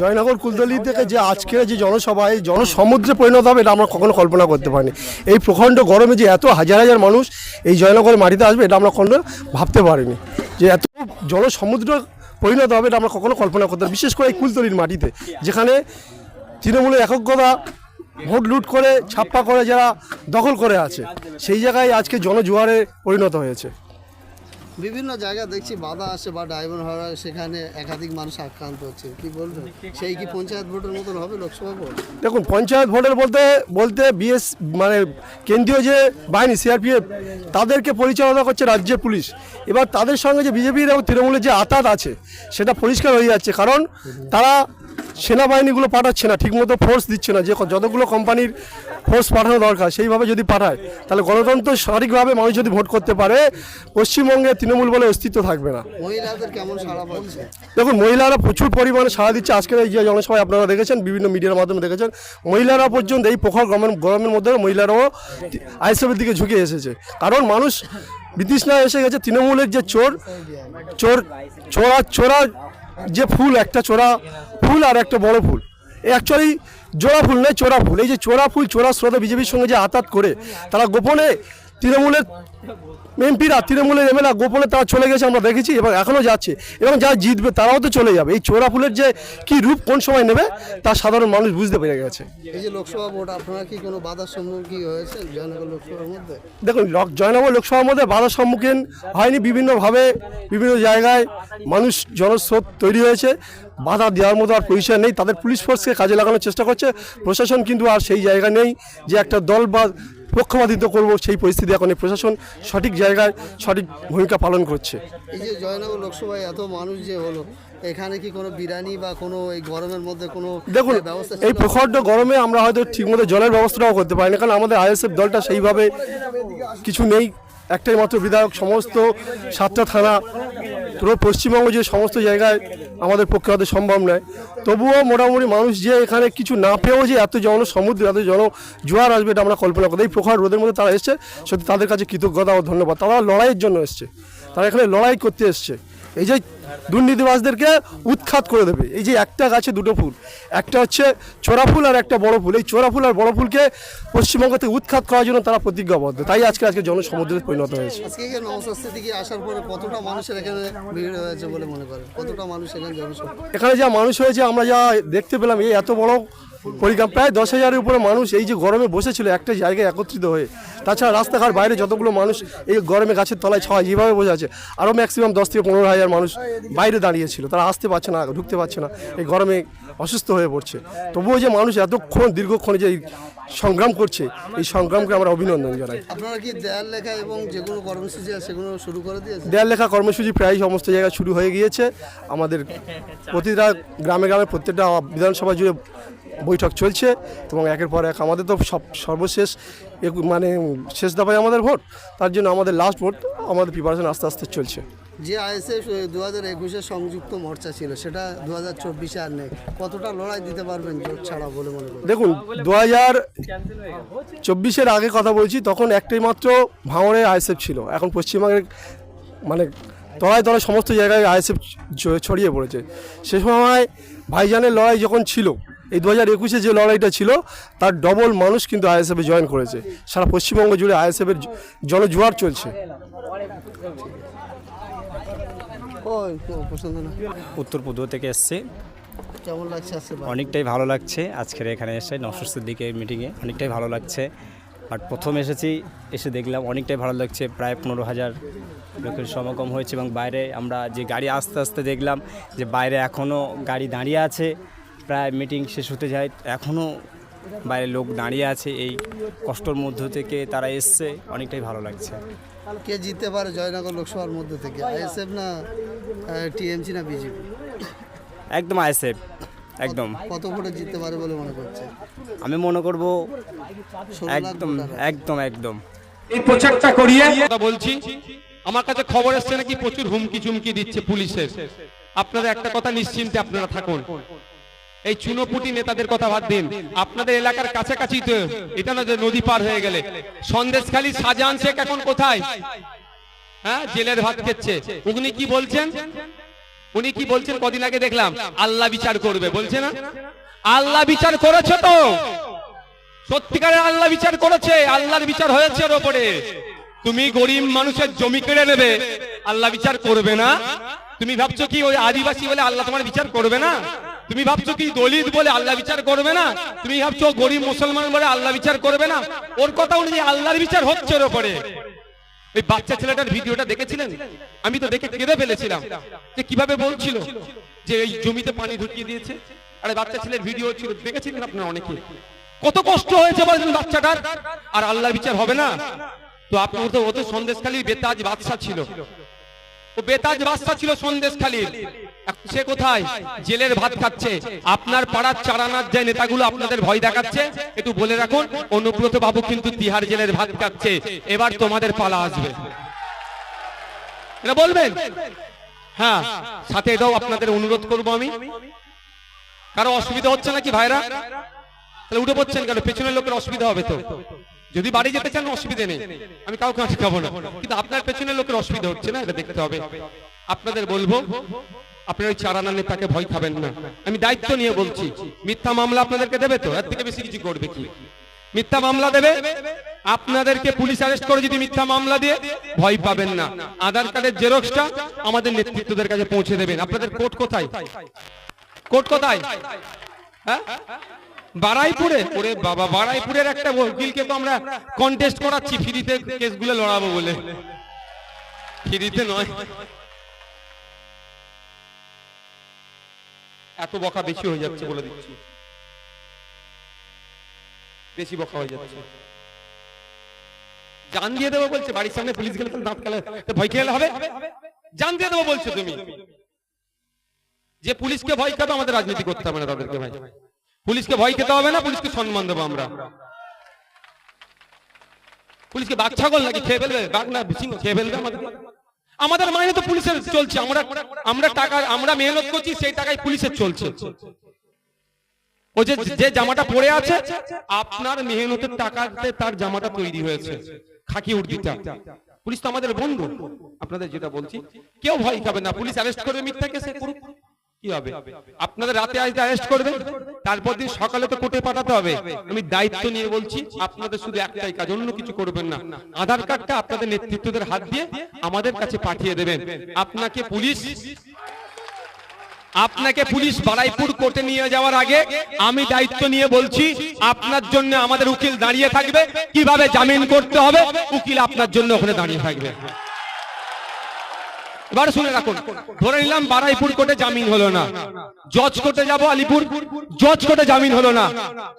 জয়নগর কুলতলি থেকে যে আজকের যে জনসভা এই জনসমুদ্রে পরিণত হবে, এটা আমরা কখনো কল্পনা করতে পারিনি। এই প্রখণ্ড গরমে যে এত হাজার হাজার মানুষ এই জয়নগর মাটিতে আসবে, এটা আমরা কখনো ভাবতে পারিনি। যে এত জনসমুদ্র পরিণত হবে, এটা আমরা কখনো কল্পনা করতে বিশেষ করে এই কুলতলির মাটিতে, যেখানে তৃণমূলের এককতা ভোট লুট করে, ছাপ্পা করে যারা দখল করে আছে, সেই জায়গায় আজকে জনজোয়ারে পরিণত হয়েছে। বিভিন্ন জায়গা দেখছি বাধা আসে বা ড্রাইভার হওয়া সেখানে একাধিক মানুষ আক্রান্ত হচ্ছে। কি বলবেন? সেই কি পঞ্চায়েত ভোটের মতন হবে লোকসভা ভোট? দেখুন, পঞ্চায়েত ভোটের বলতে বলতে বিএস মানে কেন্দ্রীয় যে বাহিনী, সিআরপিএফ, তাদেরকে পরিচালনা করছে রাজ্যের পুলিশ। এবার তাদের সঙ্গে যে বিজেপির এবং তৃণমূলের যে আতাত আছে, সেটা পরিষ্কার হয়ে যাচ্ছে। কারণ তারা সেনাবাহিনীগুলো পাঠাচ্ছে না ঠিকমতো ফোর্স দিচ্ছে না যে যতগুলো কোম্পানির ফোর্স পাঠানো দরকার সেইভাবে যদি পাঠায় তাহলে গণতন্ত্র সঠিকভাবে মানুষ যদি ভোট করতে পারে পশ্চিমবঙ্গে তৃণমূল বলে অস্তিত্ব থাকবে না। দেখুন মহিলারা প্রচুর পরিমাণে সাড়া দিচ্ছে। আজকের এই যে জনসভায় আপনারা দেখেছেন বিভিন্ন মিডিয়ার মাধ্যমে দেখেছেন মহিলারা পর্যন্ত এই প্রখর গরমের গরমের মধ্যে মহিলারাও আইসবের দিকে ঝুঁকে এসেছে। কারণ মানুষ বিতৃষ্ণা এসে গেছে তৃণমূলের যে চোর চোর চোরা চোরা যে ফুল একটা চোরা ফুল আর একটা বড় ফুল। অ্যাকচুয়ালি জোড়া ফুল নয়, চোরা ফুল। এই যে চোরা ফুল, চোরা স্রোতে বিজেপির সঙ্গে যে আতাত করে, তারা গোপনে তৃণমূলের এমপিরা তৃণমূলের এমএলএ গোপনে তারা চলে গেছে আমরা দেখেছি এবং এখনও যাচ্ছে। এবং যারা জিতবে তারাও তো চলে যাবে। এই চোরা ফুলের যে কি রূপ কোন সময় নেবে তা সাধারণ মানুষ বুঝতে পেরে গেছে। এই যে লোকসভা ভোট আপনারা কি কোনো বাধার সম্মুখীন হয়েছেন জয়নগর লোকসভার মধ্যে? দেখুন লক- জয়নগর লোকসভার মধ্যে বাধার সম্মুখীন হয়নি বিভিন্নভাবে বিভিন্ন জায়গায় মানুষ জনস্রোত তৈরি হয়েছে। বাধা দেওয়ার মতো আর পরিচয় নেই। তাদের পুলিশ ফোর্সকে কাজে লাগানোর চেষ্টা করছে। প্রশাসন কিন্তু আর সেই জায়গা নেই যে একটা দল বা পক্ষপাতিত্ব করব সেই পরিস্থিতি এখন প্রশাসন সঠিক জায়গায় সঠিক ভূমিকা পালন করছে। এই যে জয়নগর লোকসভায় এত মানুষ যে হলো এখানে কি কোনো বিরিয়ানি বা কোনো এই গরমের মধ্যে কোনো দেখুন ব্যবস্থা এই প্রখণ্ড গরমে আমরা হয়তো ঠিকমতো জলের ব্যবস্থাটাও করতে পারি না কারণ আমাদের আইএসএফ দলটা সেইভাবে কিছু নেই। একটাই মাত্র বিধায়ক সমস্ত সাতটা থানা পুরো পশ্চিমবঙ্গ যে সমস্ত জায়গায় আমাদের পক্ষে হয়তো সম্ভব নয়। তবুও মোটামুটি মানুষ যে এখানে কিছু না পেয়েও যে এত জন সমুদ্র এত জন জোয়ার আসবে এটা আমরা কল্পনা করি এই প্রখর রোদের মধ্যে তারা এসছে, সত্যি তাদের কাছে কৃতজ্ঞতা ও ধন্যবাদ। তারা লড়াইয়ের জন্য এসছে। তারা এখানে লড়াই করতে এসছে। এই যে দুর্নীতিবাজদেরকে উৎখাত করে দেবে। এই যে একটা গাছে দুটো ফুল একটা হচ্ছে চোরা ফুল আর একটা বড় ফুল। এই চোরা ফুল আর বড় ফুলকে পশ্চিমবঙ্গ থেকে উৎখাত করার জন্য তারা প্রতিজ্ঞাবদ্ধ। তাই আজকে আজকে জনসমুদ্রে পরিণত হয়েছে। আজকে নবশাস্তি থেকে আসার পরে কতটা মানুষের এখানে ভিড় হয়েছে বলে মনে করেন? কতটা মানুষ এখানে এখানে যা মানুষ হয়েছে আমরা যা দেখতে পেলাম এই এত বড় পরিগ্রাম প্রায় দশ হাজারের উপরে মানুষ এই যে গরমে বসেছিল একটা জায়গায় একত্রিত হয়ে। তাছাড়া রাস্তাঘাট বাইরে যতগুলো মানুষ এই গরমে গাছের তলায় ছয় যেভাবে বসে আছে আরও ম্যাক্সিমাম দশ থেকে পনেরো হাজার মানুষ বাইরে দাঁড়িয়েছিল। তারা আসতে পারছে না ঢুকতে পারছে না এই গরমে অসুস্থ হয়ে পড়ছে। তবুও যে মানুষ এতক্ষণ দীর্ঘক্ষণ যে এই সংগ্রাম করছে এই সংগ্রামকে আমরা অভিনন্দন জানাই। আপনারা কি দেয়াল লেখা এবং যেগুলো কর্মসূচি আছে সেগুলো শুরু করে দিয়েছে দেয়াল লেখা কর্মসূচি প্রায় সমস্ত জায়গায় শুরু হয়ে গিয়েছে। আমাদের প্রতিটা গ্রামে গ্রামে প্রত্যেকটা বিধানসভা জুড়ে বৈঠক চলছে এবং একের পর এক আমাদের তো সব সর্বশেষ মানে শেষ দফায় আমাদের ভোট তার জন্য আমাদের লাস্ট ভোট আমাদের প্রিপারেশন আস্তে আস্তে চলছে। যে আইএসএফ দু হাজার একুশে সংযুক্ত মোর্চা ছিল সেটা দু হাজার চব্বিশে আর নেই। কতটা লড়াই দিতে পারবেন জোট ছাড়া বলে মনে করেন? দেখুন দু হাজার চব্বিশের আগে কথা বলছি তখন একটাই মাত্র ভাঙড়ে আইএসএফ ছিল। এখন পশ্চিমবঙ্গের মানে তলায় তলায় সমস্ত জায়গায় আইএসএফ ছড়িয়ে পড়েছে। সে সময় ভাইজানের লড়াই যখন ছিল এই দু হাজার একুশে যে লড়াইটা ছিল তার ডবল মানুষ কিন্তু আইএসএফে জয়েন করেছে। সারা পশ্চিমবঙ্গ জুড়ে আইএসএফের জনজোয়ার চলছে। ওই পছন্দ না। উত্তর পূর্ব থেকে এসছে। কেমন লাগছে অনেকটাই ভালো লাগছে আজকের এখানে এসে নশস্তের দিকে মিটিংয়ে অনেকটাই ভালো লাগছে। বাট প্রথম এসেছি এসে দেখলাম অনেকটাই ভালো লাগছে। প্রায় পনেরো হাজার লোকের সমাগম হয়েছে এবং বাইরে আমরা যে গাড়ি আস্তে আস্তে দেখলাম যে বাইরে এখনও গাড়ি দাঁড়িয়ে আছে। প্রায় মিটিং শেষ হতে যায়। এখনও বাইরে লোক দাঁড়িয়ে আছে। এই কষ্টর মধ্য থেকে তারা এসছে। অনেকটাই ভালো লাগছে। কে জিততে পারে জয়নগর লোকসভার মধ্যে থেকে? আইএসএফ না টিএমসি না বিজেপি? একদম আইসেফ একদম। কত ভোটে জিততে পারে বলে মনে করছে? আমি মনে করব একদম একদম একদম। এই প্রচারটা করিয়ে কথা বলছি। আমার কাছে খবর এসছে নাকি প্রচুর হুমকি চুমকি দিচ্ছে পুলিশের। আপনাদের একটা কথা নিশ্চিন্তে আপনারা থাকুন। এই চুনোপুটি নেতাদের কথা বাদ দিন। আপনাদের এলাকার কাছাকাছি তো এটা না যে নদী পার হয়ে গেলে। সন্দেশখালী শাহজাহান শেখ এখন কোথায়? হ্যাঁ জেলের ভাত খেচ্ছে। উনি কি বলছেন? উনি কি বলছেন? কদিন আগে দেখলাম। আল্লাহ বিচার করবে, বলছে না? আল্লাহ বিচার করেছে তো। সত্যিকারের আল্লাহ বিচার করেছে। আল্লাহর বিচার হয়েছে ওর ওপরে। তুমি গরিব মানুষের জমি কেড়ে নেবে। আল্লাহ বিচার করবে না? তুমি ভাবছ কি ওই আদিবাসী বলে আল্লাহ তোমার বিচার করবে না? তুমি ভাবছ কি দলিত বলে আল্লাহ বিচার করবে না? তুমি ভাবছ গরিব মুসলমান বলে আল্লাহ বিচার করবে না? ওর কথা অনুযায়ী আল্লাহর বিচার হচ্ছে ওর ওপরে ওই বাচ্চা ছেলেটার ভিডিওটা দেখেছিলেন? আমি তো দেখে কেঁদে ফেলেছিলাম যে কীভাবে বলছিল যে এই জমিতে পানি ঢুকিয়ে দিয়েছে। আরে বাচ্চা ছেলের ভিডিও ছিল, দেখেছিলেন আপনারা অনেকে? কত কষ্ট হয়েছে বলেন বাচ্চাটার। আর আল্লাহ বিচার হবে না? তো আপনার তো ও তো সন্দেশখালীর বেতাজ বাদশা ছিল। বেতাজ বাদশা ছিল সন্দেশখালীর। এখন সে কোথায়? জেলের ভাত খাচ্ছে। আপনার পাড়ার চারানার যে নেতাগুলো আপনাদের ভয় দেখাচ্ছে, একটু বলে রাখুন, অনুব্রত বাবু কিন্তু তিহার জেলের ভাত খাচ্ছে। এবার তোমাদের পালা আসবে। বলবেন? হ্যাঁ সাথে এটাও আপনাদের অনুরোধ করব আমি। কারও অসুবিধা হচ্ছে নাকি ভাইরা? তাহলে উঠে পড়ছেন কেন? পেছনের লোকের অসুবিধা হবে তো। যদি বাড়ি যেতে চান, অসুবিধা নেই। আমি কাউকে আটকাবো না। কিন্তু আপনার পেছনের লোকের অসুবিধা হচ্ছে না? এটা দেখতে হবে। আপনাদের বলব, আপনার ওই চারানা নেতাকে ভয় খাবেন না। আমি দায়িত্ব নিয়ে বলছি, মিথ্যা মামলা আপনাদেরকে দেবে তো? এর থেকে বেশি কিছু করবে কি? মিথ্যা মামলা দেবে? আপনাদেরকে পুলিশ অ্যারেস্ট করে যদি মিথ্যা মামলা দিয়ে, ভয় পাবেন না। আধার কার্ডের জেরক্সটা আমাদের নেতৃত্বদের কাছে পৌঁছে দেবেন। আপনাদের কোর্ট কোথায়? কোর্ট কোথায়? হ্যাঁ? বারাইপুরে? ওরে বাবা, বারাইপুরের একটা উকিলকে তো আমরা কন্টেস্ট করাচ্ছি, ফ্রিতে কেসগুলো লড়াবো বলে। ফ্রিতে নয়। এত বকা বেশি হয়ে যাচ্ছে বলে দিচ্ছি। বেশি বকা হয়ে যাচ্ছে। জান দিয়ে দেবো বলছে, বাড়ির সামনে পুলিশ গেলে দাঁত তো ভয় খেলে হবে? জান দিয়ে দেবো বলছো তুমি। যে পুলিশকে ভয় খাবে, আমাদের রাজনীতি করতে হবে না তাদেরকে ভাই। পুলিশকে ভয় খেতে হবে না, পুলিশকে সম্মান দেবো আমরা। পুলিশকে বাঘ ছাগল নাকি খেয়ে ফেলবে? বাঘ না সিংহ খেয়ে ফেলবে আমাদের? আমাদের মাইনে তো পুলিশের চলছে। আমরা আমরা টাকা, আমরা মেহনত করছি, সেই টাকায় পুলিশের চলছে। ও যে জামাটা পরে আছে, আপনার মেহনতের টাকাতে তার জামাটা তৈরি হয়েছে। খাকি উর্দিটা। পুলিশ তো আমাদের বন্ধু। আপনাদের যেটা বলছি, কেউ ভয় খাবে না। পুলিশ অ্যারেস্ট করবে মিথ্যা কেসে করুক। কি হবে? আপনাদের রাতে আজ অ্যারেস্ট করবে তারপর দিন সকালে তো কোর্টে পাঠাতে হবে। আমি দায়িত্ব নিয়ে বলছি আপনাদের শুধু একটাই কাজ অন্য কিছু করবেন না। আধার কার্ডটা আপনাদের নেতৃত্বদের হাত দিয়ে আমাদের কাছে পাঠিয়ে দেবেন। আপনাকে পুলিশ আপনাকে পুলিশ বারাইপুর কোর্টে নিয়ে যাওয়ার আগে আমি দায়িত্ব নিয়ে বলছি আপনার জন্য আমাদের উকিল দাঁড়িয়ে থাকবে। কীভাবে জামিন করতে হবে? উকিল আপনার জন্য ওখানে দাঁড়িয়ে থাকবে। এবার শুনে রাখুন, ধরে নিলাম বারাইপুর কোর্টে জামিন হলো না। জজ কোর্টে যাব আলিপুর, জজ কোর্টে জামিন হলো না।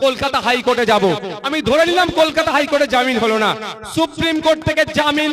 কলকাতা হাইকোর্টে যাব। আমি ধরে নিলাম কলকাতা হাইকোর্টে জামিন হলো না। সুপ্রিম কোর্ট থেকে জামিন